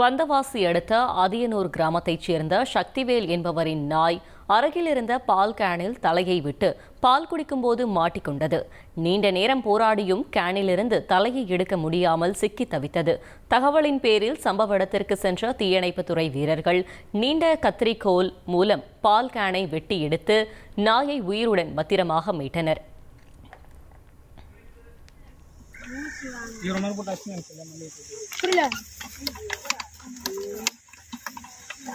வந்தவாசி அடுத்த அதியனூர் கிராமத்தைச் சேர்ந்த சக்திவேல் என்பவரின் நாய் அருகில் இருந்த பால் கேனில் தலையை விட்டு பால் குடிக்கும்போது மாட்டிக்கொண்டது. நீண்ட நேரம் போராடியும் கேனிலிருந்து தலையை எடுக்க முடியாமல் சிக்கி தவித்தது. தகவலின் பேரில் சம்பவ இடத்திற்கு சென்ற தீயணைப்புத்துறை வீரர்கள் நீண்ட கத்திரிக்கோல் மூலம் பால் கேனை வெட்டி எடுத்து நாயை உயிருடன் பத்திரமாக மீட்டனர்.